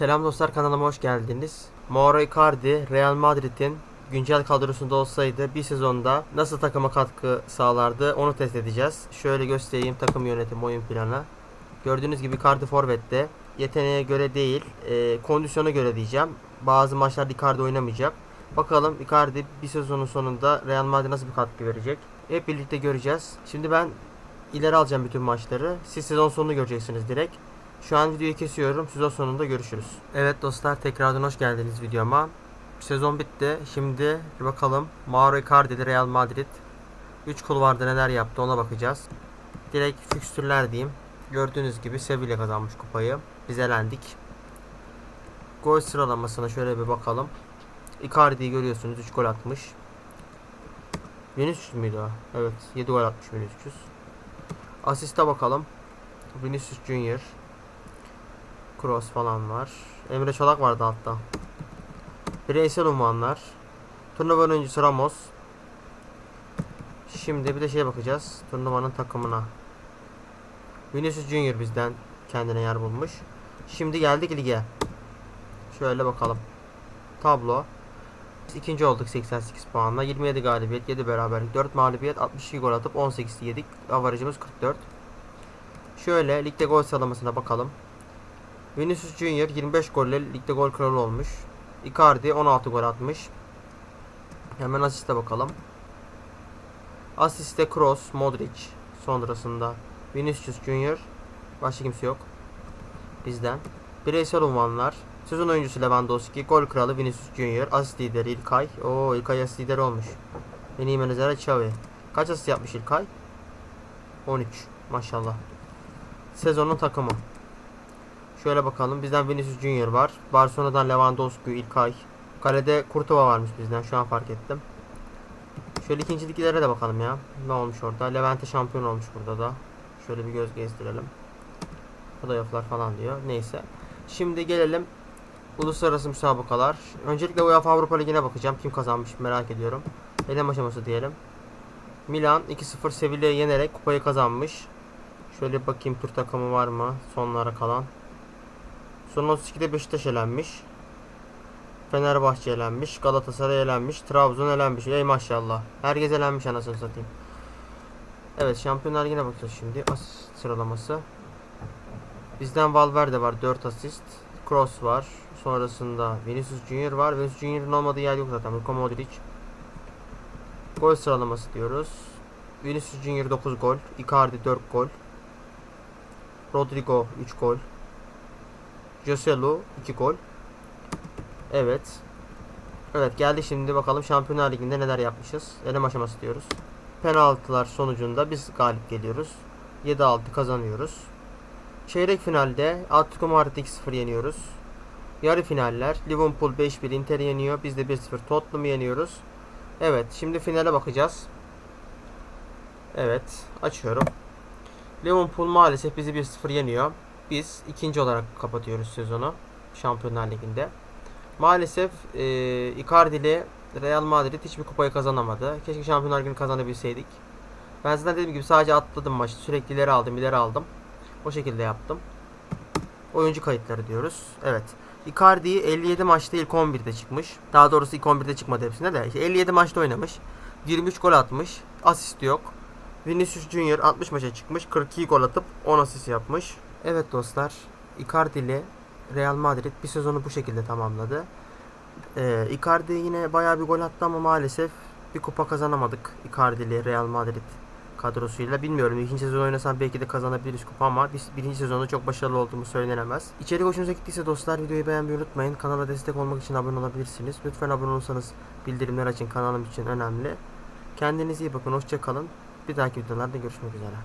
Selam dostlar kanalıma hoş geldiniz. Mauro Icardi Real Madrid'in güncel kadrosunda olsaydı bir sezonda nasıl takıma katkı sağlardı onu test edeceğiz. Şöyle göstereyim takım yönetimi oyun planı. Gördüğünüz gibi Icardi forvette. Yeteneğe göre değil, e, kondisyona göre diyeceğim. Bazı maçlarda Icardi oynamayacak. Bakalım Icardi bir sezonun sonunda Real Madrid nasıl bir katkı verecek. Hep birlikte göreceğiz. Şimdi ben ileri alacağım bütün maçları. Siz sezon sonunu göreceksiniz direkt. Şu an videoyu kesiyorum. Sezon sonunda görüşürüz. Evet dostlar tekrardan hoş geldiniz videoma. Sezon bitti. Şimdi bakalım Mauro Icardi ile Real Madrid 3 kulvarda neler yaptı ona bakacağız. Direkt fikstürler diyeyim. Gördüğünüz gibi Sevilla kazanmış kupayı. Biz elendik. Gol sıralamasına şöyle bir bakalım. Icardi'yi görüyorsunuz 3 gol atmış. Vinicius muydu o? Evet 7 gol atmış Vinicius. Asiste bakalım. Vinicius Junior. Cross falan var. Emre Çolak vardı hatta. Bireysel unvanlar. Turnuva oyuncusu Ramos. Şimdi bir de şeye bakacağız. Turnuvanın takımına. Vinicius Junior bizden kendine yer bulmuş. Şimdi geldik lige. Şöyle bakalım. Tablo. Biz ikinci olduk 88 puanla. 27 galibiyet, 7 beraberlik, 4 mağlubiyet, 62 gol atıp 18 yedik. Avarajımız 44. Şöyle ligde gol sıralamasına bakalım. Vinicius Junior 25 golle ligde gol kralı olmuş. Icardi 16 gol atmış. Hemen asiste bakalım. Asiste Kroos, Modric sonrasında Vinicius Junior başka kimse yok. Bizden. Bireysel unvanlar. Sezon oyuncusu Lewandowski, gol kralı Vinicius Junior, asist lideri İlkay. Oo İlkay asist lideri olmuş. En iyi menajer Xavi. Kaç asist yapmış İlkay? 13. Maşallah. Sezonun takımı. Şöyle bakalım. Bizden Vinicius Junior var. Barcelona'dan Lewandowski, İlkay. Kalede Kurtova varmış bizden. Şu an fark ettim. Şöyle ikinci liglere de bakalım ya. Ne olmuş orada? Levante şampiyon olmuş burada da. Şöyle bir göz gezdirelim. Playoff'lar falan diyor. Neyse. Şimdi gelelim uluslararası müsabakalar. Öncelikle UEFA Avrupa Ligi'ne bakacağım. Kim kazanmış merak ediyorum. Elem aşaması diyelim. Milan 2-0 Sevilla'yı yenerek kupayı kazanmış. Şöyle bakayım tur takımı var mı sonlara kalan. Son 32'de Beşiktaş elenmiş. Fenerbahçe elenmiş. Galatasaray elenmiş. Trabzon elenmiş. Ey maşallah. Herkes elenmiş anasını satayım. Evet Şampiyonlar Ligi'ne bakacağız şimdi. Asist sıralaması. Bizden Valverde var 4 asist. Kroos var. Sonrasında Vinicius Junior var. Vinicius Junior'ın olmadığı yer yok zaten. Luka Modric. Gol sıralaması diyoruz. Vinicius Junior 9 gol. Icardi 4 gol. Rodrigo 3 gol. Joselu 2 gol. Evet. Evet geldi şimdi bakalım Şampiyonlar Ligi'nde neler yapmışız. Elem aşaması diyoruz. Penaltılar sonucunda biz galip geliyoruz. 7-6 kazanıyoruz. Çeyrek finalde Atletico Madrid 2-0 yeniyoruz. Yarı finaller Liverpool 5-1 Inter yeniyor. Biz de 1-0 Tottenham'ı yeniyoruz. Evet şimdi finale bakacağız. Evet açıyorum. Liverpool maalesef bizi 1-0 yeniyor. Biz ikinci olarak kapatıyoruz sezonu Şampiyonlar Ligi'nde. Maalesef e, Icardi ile Real Madrid hiçbir kupayı kazanamadı. Keşke Şampiyonlar Ligi'ni kazanabilseydik. Ben zaten dediğim gibi sadece atladım maçı. Sürekli ileri aldım, ileri aldım. O şekilde yaptım. Oyuncu kayıtları diyoruz. Evet. Icardi 57 maçta ilk 11'de çıkmış. Daha doğrusu ilk 11'de çıkmadı hepsinde de. İşte 57 maçta oynamış. 23 gol atmış. Asist yok. Vinicius Junior 60 maça çıkmış. 42 gol atıp 10 asist yapmış. Evet dostlar. Icardi ile Real Madrid bir sezonu bu şekilde tamamladı. Ee, Icardi yine bayağı bir gol attı ama maalesef bir kupa kazanamadık Icardi ile Real Madrid kadrosuyla. Bilmiyorum ikinci sezon oynasam belki de kazanabiliriz kupa ama biz birinci sezonda çok başarılı olduğumuz söylenemez. İçerik hoşunuza gittiyse dostlar videoyu beğenmeyi unutmayın. Kanala destek olmak için abone olabilirsiniz. Lütfen abone olursanız bildirimler açın kanalım için önemli. Kendinize iyi bakın. Hoşça kalın. Bir dahaki videolarda görüşmek üzere.